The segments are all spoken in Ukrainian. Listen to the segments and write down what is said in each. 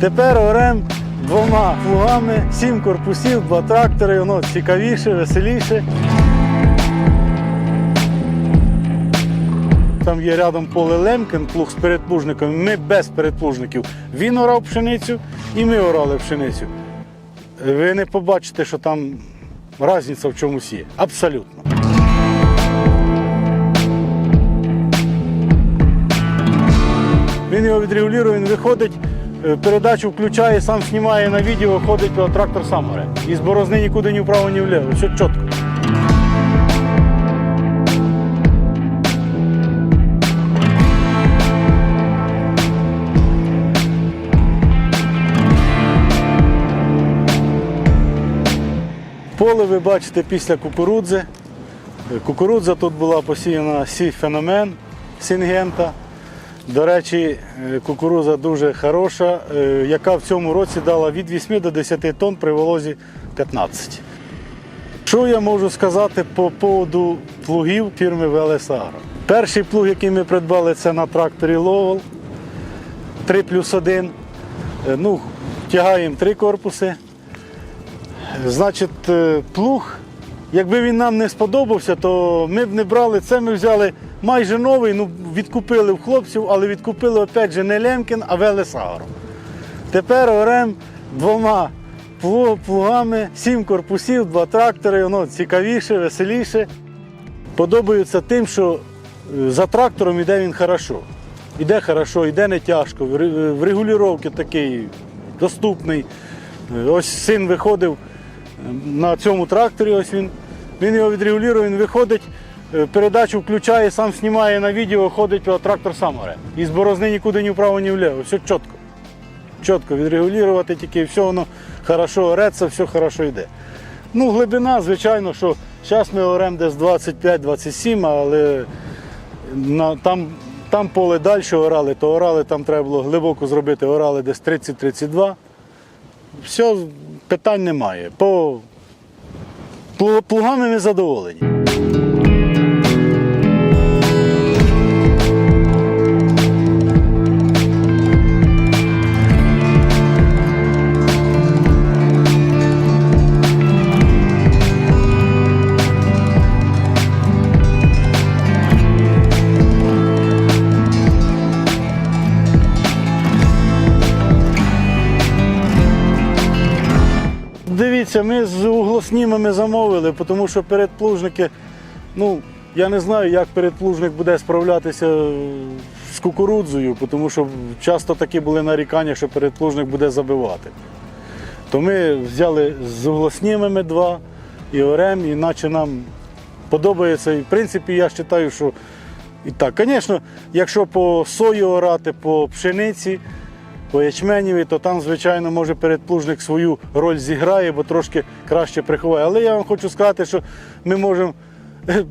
Тепер орем двома плугами, сім корпусів, два трактори, воно цікавіше, веселіше. Там є рядом поле Лемкін, плуг з передплужником. Ми без передплужників. Він орав пшеницю і ми орали пшеницю. Ви не побачите, що там різниця в чомусь є. Абсолютно. Він його відрегулює, він виходить, передачу включає, сам знімає на відео, ходить, трактор сам оре. І з борозни нікуди ні вправо, ні вліво. Все чітко. Поле ви бачите після кукурудзи. Е, Кукурудза тут була посіяна сі феномен Сінгента. До речі, е, кукурудза дуже хороша, е, яка в цьому році дала від 8 до 10 тонн при волозі 15. Що я можу сказати по поводу плугів фірми ВЛС Агро? Перший плуг, який ми придбали, це на тракторі Ловел 3 плюс 1. Е, Ну, тягаємо три корпуси. Значить, плуг, якби він нам не сподобався, то ми б не брали це. Ми взяли майже новий, ну відкупили в хлопців, але відкупили опять же не Лемкін, а Велесагро. Тепер орем двома плугами, сім корпусів, два трактори, воно цікавіше, веселіше. Подобається тим, що е, за трактором йде він хорошо. Іде хорошо, йде не тяжко, в ре- регулювання такий доступний. Е, Ось син виходив е, на цьому тракторі, ось він, він його відрегулює, він виходить, передачу включає, сам знімає на відео, ходить, трактор сам оре. І з борозни нікуди ні вправо, ні вліво. Все чітко. Чітко відрегулювати тільки все воно хорошо ореться, все хорошо йде. Ну, глибина, звичайно, що зараз ми оремо десь 25-27, але на, там, там поле далі орали, то орали, там треба було глибоко зробити, орали десь 30-32. Все, питань немає. По плу- плугами ми задоволені. Дивіться, ми з углоснімами замовили, тому що передплужники, ну, я не знаю, як передплужник буде справлятися з кукурудзою, тому що часто такі були нарікання, що передплужник буде забивати. То ми взяли з углоснімами два і орем, і наче нам подобається. І в принципі, я вважаю, що і так. Звісно, якщо по сої орати, по пшениці, по ячменєві, то там, звичайно, може передплужник свою роль зіграє, бо трошки краще приховає. Але я вам хочу сказати, що ми можемо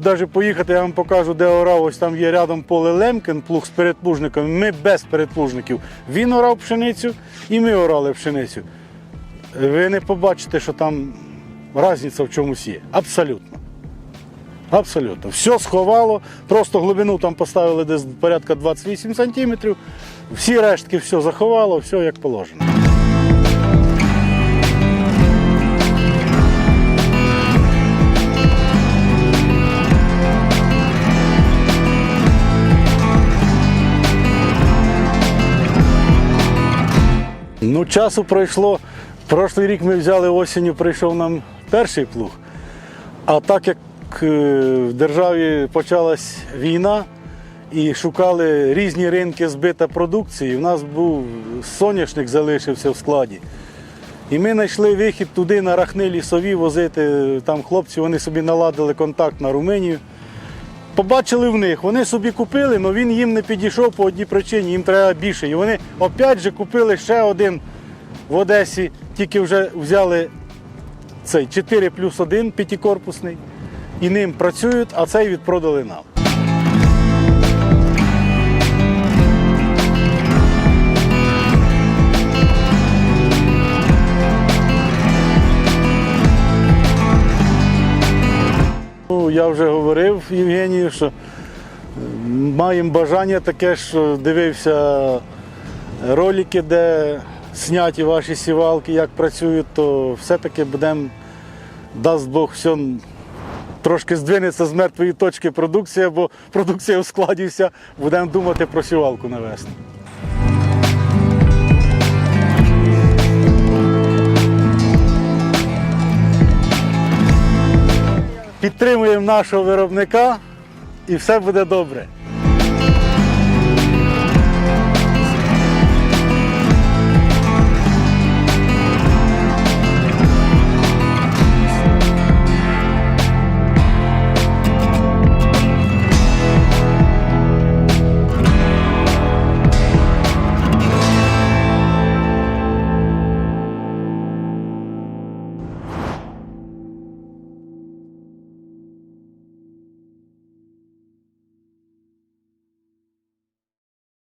навіть поїхати, я вам покажу, де орав. Ось там є рядом поле Лемкін, плуг з передплужником. Ми без передплужників. Він орав пшеницю і ми орали пшеницю. Ви не побачите, що там різниця в чомусь є. Абсолютно. Абсолютно. Все сховало, просто глибину там поставили десь порядка 28 сантиметрів. Всі рештки все заховало, все як положено. Ну, часу пройшло. Прошлий рік ми взяли осінню, прийшов нам перший плуг. А так як е, в державі почалась війна і шукали різні ринки збита продукції, в нас був соняшник залишився в складі. І ми знайшли вихід туди на рахни лісові возити. Там хлопці вони собі наладили контакт на Румунію. Побачили в них, вони собі купили, але він їм не підійшов по одній причині, їм треба більше. І вони опять же купили ще один в Одесі, тільки вже взяли цей 4 плюс 1 п'ятикорпусний, і ним працюють, а цей відпродали нам. Я вже говорив Євгенію, що маємо бажання таке, що дивився ролики, де зняті ваші сівалки, як працюють, то все-таки будемо, дасть Бог, все трошки здвинеться з мертвої точки продукція, бо продукція ускладівся, будемо думати про сівалку навесну. Підтримуємо нашого виробника і все буде добре.